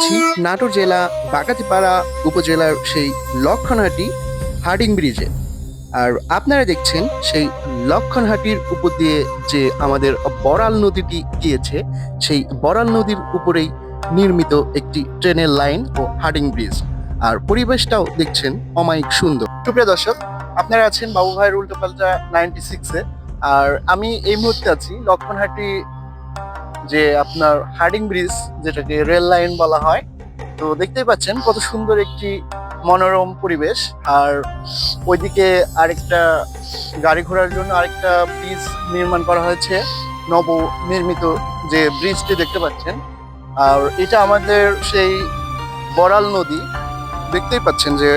আছি নাটোর জেলা, বাগাতিপাড়া উপজেলার সেই লক্ষণহাটি হার্ডিং ব্রিজে। আর আপনারা দেখছেন সেই লক্ষণহাটির উপর দিয়ে যে আমাদের বড়াল নদীটি গিয়েছে, সেই বড়াল নদীর উপরেই নির্মিত একটি ট্রেনের লাইন ও হার্ডিং ব্রিজ। আর পরিবেশটাও দেখছেন অমায়িক সুন্দর। সুপ্রিয় দর্শক, আপনারা আছেন বাবু ভাইয়ের উল্টোপাল্টা নাইনটি সিক্সে আর আমি এই মুহূর্তে আছি লক্ষণহাটি যে আপনার হার্ডিং ব্রিজ, যেটাকে রেল লাইন বলা হয়। তো দেখতেই পাচ্ছেন কত সুন্দর একটি মনোরম পরিবেশ। আর ওইদিকে আরেকটা গাড়ি ঘোড়ার জন্য আরেকটা ব্রিজ নির্মাণ করা হয়েছে নব নির্মিত যে ব্রিজটি দেখতে পাচ্ছেন। আর এটা আমাদের সেই বড়াল নদী। দেখতেই পাচ্ছেন যে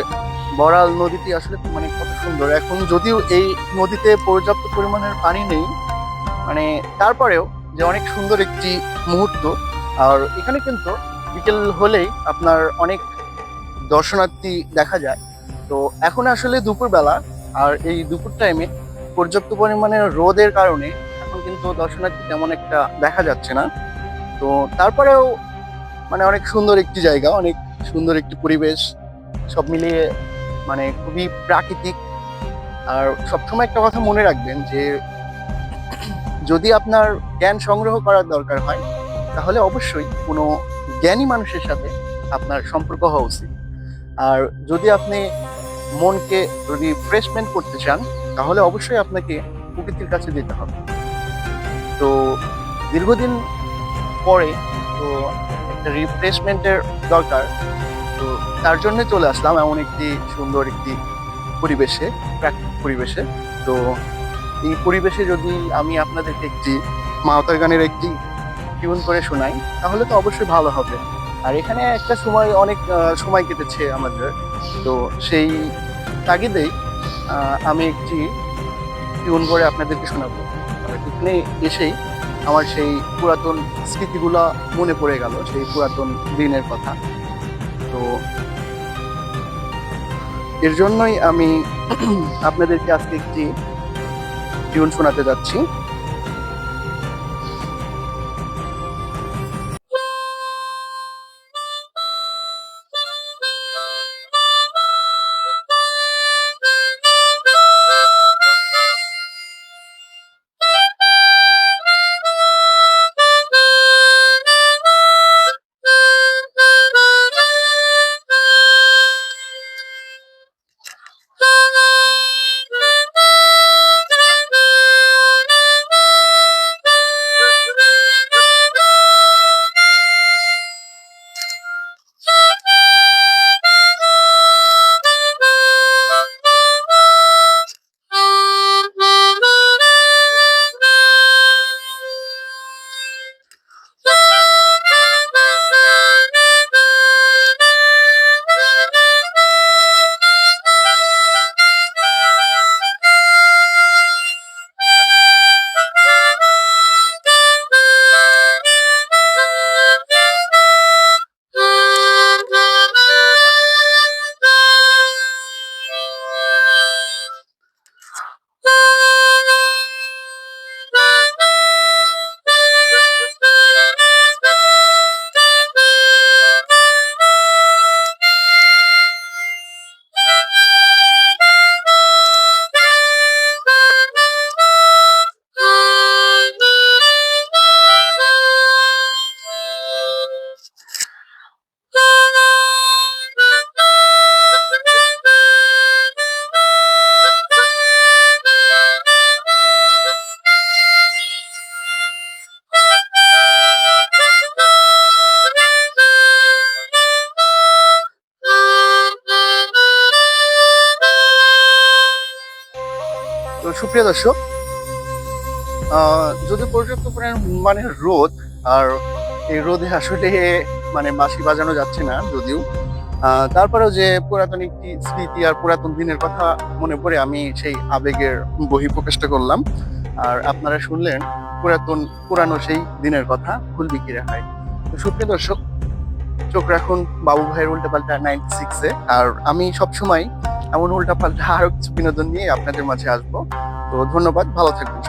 বড়াল নদীটি আসলে মানে কত সুন্দর। এখন যদিও এই নদীতে পর্যাপ্ত পরিমাণের পানি নেই মানে তারপরেও যে অনেক সুন্দর একটি মুহূর্ত। আর এখানে কিন্তু বিকেল হলেই আপনার অনেক দর্শনার্থী দেখা যায়। তো এখন আসলে দুপুরবেলা, আর এই দুপুর টাইমে পর্যাপ্ত পরিমাণে রোদের কারণে এখন কিন্তু দর্শনার্থী তেমন একটা দেখা যাচ্ছে না। তো তারপরেও মানে অনেক সুন্দর একটি জায়গা, অনেক সুন্দর একটি পরিবেশ। সব মিলিয়ে মানে খুবই প্রাকৃতিক। আর সবসময় একটা কথা মনে রাখবেন যে যদি আপনার জ্ঞান সংগ্রহ করার দরকার হয়, তাহলে অবশ্যই কোনো জ্ঞানী মানুষের সাথে আপনার সম্পর্ক হওয়া উচিত। আর যদি আপনি মনকে রিফ্রেশমেন্ট করতে চান, তাহলে অবশ্যই আপনাকে প্রকৃতির কাছে যেতে হবে। তো দীর্ঘদিন পরে তো একটা রিফ্রেশমেন্টের দরকার। তো তার জন্য চলে আসলাম এমন একটি সুন্দর একটি পরিবেশে, প্রাকৃতিক পরিবেশে। তো এই পরিবেশে যদি আমি আপনাদেরকে একটি মাওতার গানের একটি টিউন করে শোনাই, তাহলে তো অবশ্যই ভালো হবে। আর এখানে একটা সময়, অনেক সময় কেটেছে আমাদের। তো সেই তাগিদেই আমি একটি টিউন করে আপনাদেরকে শোনাবো। এখানে এসেই আমার সেই পুরাতন স্মৃতিগুলা মনে পড়ে গেল, সেই পুরাতন দিনের কথা। তো এর জন্যই আমি আপনাদেরকে আজকে একটি টিউন শোনাতে যাচ্ছি। তো সুপ্রিয় দর্শক যদি পর্যাপ্ত পরিমাণ মানে রোদ, আর এই রোদে আসলে মানে বাঁশি বাজানো যাচ্ছে না যদিও তারপরেও যে পুরাতন একটি স্মৃতি আর পুরাতন দিনের কথা মনে পড়ে, আমি সেই আবেগের বহি প্রকাশটা করলাম। আর আপনারা শুনলেন পুরাতন, পুরানো সেই দিনের কথা ফুল বিক্রি হয় তো সুপ্রিয় দর্শক, চোখ রাখুন, বাবু ভাইয়ের উল্টাপাল্টা নাইনটি সিক্সে আর আমি সবসময় এমন উল্টাপাল্টা আরও কিছু বিনোদন নিয়ে আপনাদের মাঝে আসব। তো ধন্যবাদ ভালো থাকবেন